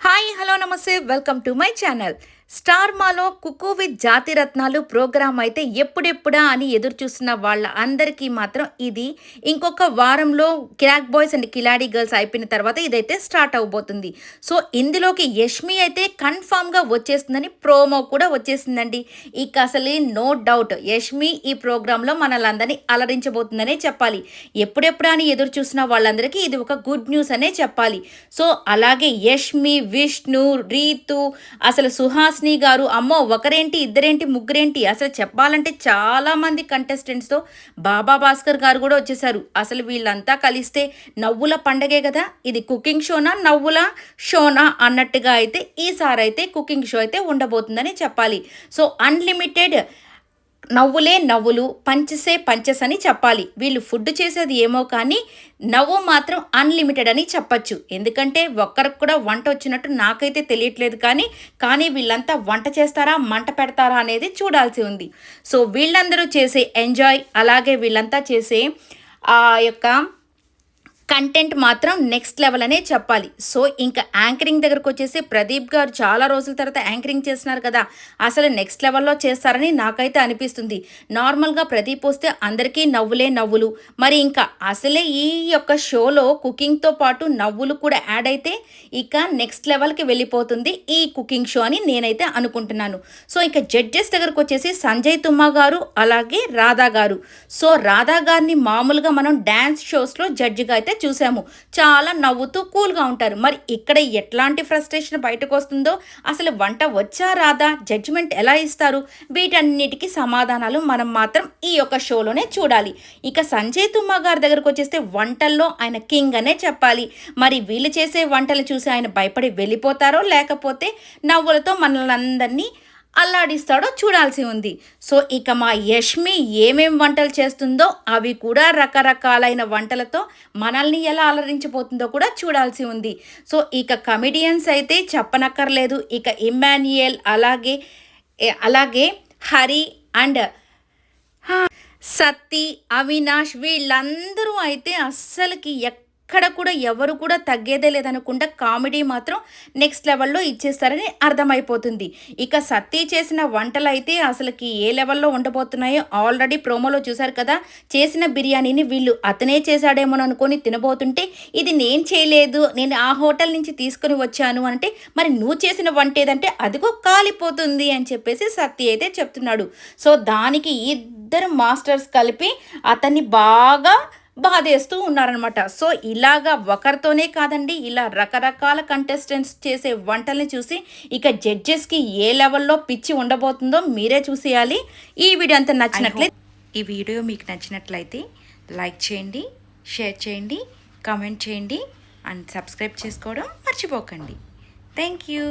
Hi hello namaste welcome to my channel star మాలో cook with జాతి రత్నాలు programme అయితే ఎప్పుడెప్పుడా అని ఎదురు చూస్తున్న వాళ్ళ అందరికీ మాత్రం ఇది ఇంకొక వారంలో కిరాక్ బాయ్స్ అండ్ కిలాడి గర్ల్స్ అయిపోయిన తర్వాత ఇదైతే స్టార్ట్ అవబోతుంది. సో ఇందులోకి యష్మి అయితే కన్ఫామ్గా వచ్చేస్తుందని ప్రోమో కూడా వచ్చేసిందండి. ఇక అసలు నో డౌట్ యష్మి ఈ ప్రోగ్రాంలో మనలందరినీ అలరించబోతుందనే చెప్పాలి. ఎప్పుడెప్పుడా అని ఎదురు చూసిన వాళ్ళందరికీ ఇది ఒక గుడ్ న్యూస్ అనే చెప్పాలి. సో అలాగే యష్మి విష్ణు రీతు అసలు సుహాస్ సుహాస్ని గారు అమ్మో ఒకరేంటి ఇద్దరేంటి ముగ్గురేంటి? అసలు చెప్పాలంటే చాలామంది కంటెస్టెంట్స్తో బాబా భాస్కర్ గారు కూడా వచ్చేసారు. అసలు వీళ్ళంతా కలిస్తే నవ్వుల పండగే కదా? ఇది కుకింగ్ షోనా నవ్వుల షోనా? అన్నట్టుగా అయితే ఈసారి అయితే కుకింగ్ షో అయితే ఉండబోతుందని చెప్పాలి. సో అన్లిమిటెడ్ నవ్వులే నవ్వులు పంచసే పంచస్ అని చెప్పాలి. వీళ్ళు ఫుడ్ చేసేది ఏమో కానీ నవ్వు మాత్రం అన్లిమిటెడ్ అని చెప్పచ్చు. ఎందుకంటే ఒక్కరికి కూడా వంట వచ్చినట్టు నాకైతే తెలియట్లేదు కానీ కానీ వీళ్ళంతా వంట చేస్తారా మంట పెడతారా అనేది చూడాల్సి ఉంది. సో వీళ్ళందరూ చేసే ఎంజాయ్ అలాగే వీళ్ళంతా చేసే ఆ యొక్క కంటెంట్ మాత్రం నెక్స్ట్ లెవెల్ అనే చెప్పాలి. సో ఇంకా యాంకరింగ్ దగ్గరకు వచ్చేసి ప్రదీప్ గారు చాలా రోజుల తర్వాత యాంకరింగ్ చేస్తున్నారు కదా అసలు నెక్స్ట్ లెవెల్లో చేస్తారని నాకైతే అనిపిస్తుంది. నార్మల్గా ప్రదీప్ వస్తే అందరికీ నవ్వులే నవ్వులు. మరి ఇంకా అసలే ఈ యొక్క షోలో కుకింగ్తో పాటు నవ్వులు కూడా యాడ్ అయితే ఇక నెక్స్ట్ లెవెల్కి వెళ్ళిపోతుంది ఈ కుకింగ్ షో అని నేనైతే అనుకుంటున్నాను. సో ఇంకా జడ్జెస్ దగ్గరకు వచ్చేసి సంజయ్ తుమ్మా గారు అలాగే రాధా గారు. సో రాధా గారిని మామూలుగా మనం డ్యాన్స్ షోస్లో జడ్జిగా అయితే చూసాము. చాలా నవ్వుతూ కూల్గా ఉంటారు. మరి ఇక్కడ ఎట్లాంటి ఫ్రస్ట్రేషన్ బయటకు వస్తుందో అసలు వంట వచ్చా రాదా? జడ్జిమెంట్ ఎలా ఇస్తారు? వీటన్నిటికీ సమాధానాలు మనం మాత్రం ఈ యొక్క షోలోనే చూడాలి. ఇక సంజయ్ తుమ్మా గారి దగ్గరకు వచ్చేస్తే వంటల్లో ఆయన కింగ్ అనే చెప్పాలి. మరి వీళ్ళు చేసే వంటలు చూసి ఆయన భయపడి వెళ్ళిపోతారో లేకపోతే నవ్వులతో మనల్ని అందరినీ అల్లాడిస్తాడో చూడాల్సి ఉంది. సో ఇక మా యష్మి ఏమేం వంటలు చేస్తుందో అవి కూడా రకరకాలైన వంటలతో మనల్ని ఎలా అలరించిపోతుందో కూడా చూడాల్సి ఉంది. సో ఇక కమిడియన్స్ అయితే చెప్పనక్కర్లేదు. ఇక ఇమ్మాన్యుయల్ అలాగే అలాగే హరి అండ్ సత్తి అవినాష్ వీళ్ళందరూ అయితే అస్సలకి ఎక్కడ కూడా ఎవరు కూడా తగ్గేదే లేదనుకుంటా కామెడీ మాత్రం నెక్స్ట్ లెవెల్లో ఇచ్చేస్తారని అర్థమైపోతుంది. ఇక సత్తి చేసిన వంటలు అయితే అసలుకి ఏ లెవెల్లో ఉండబోతున్నాయో ఆల్రెడీ ప్రోమోలో చూశారు కదా. చేసిన బిర్యానీని వీళ్ళు అతనే చేశాడేమో అనుకొని తినబోతుంటే ఇది నేను చేయలేదు నేను ఆ హోటల్ నుంచి తీసుకొని వచ్చాను అంటే మరి నువ్వు చేసిన వంట ఏదంటే అదిగో కాలిపోతుంది అని చెప్పేసి సత్య అయితే చెప్తున్నాడు. సో దానికి ఇద్దరు మాస్టర్స్ కలిపి అతన్ని బాగా బాధేస్తూ ఉన్నారనమాట సో ఇలాగా ఒకరితోనే కాదండి ఇలా రకరకాల కంటెస్టెంట్స్ చేసే వంటల్ని చూసి ఇక జడ్జెస్కి ఏ లెవెల్లో పిచ్చి ఉండబోతుందో మీరే చూసేయాలి. ఈ వీడియో అంతా నచ్చినట్లయితే ఈ వీడియో మీకు నచ్చినట్లయితే లైక్ చేయండి షేర్ చేయండి కామెంట్ చేయండి అండ్ సబ్స్క్రైబ్ చేసుకోవడం మర్చిపోకండి. Thank you.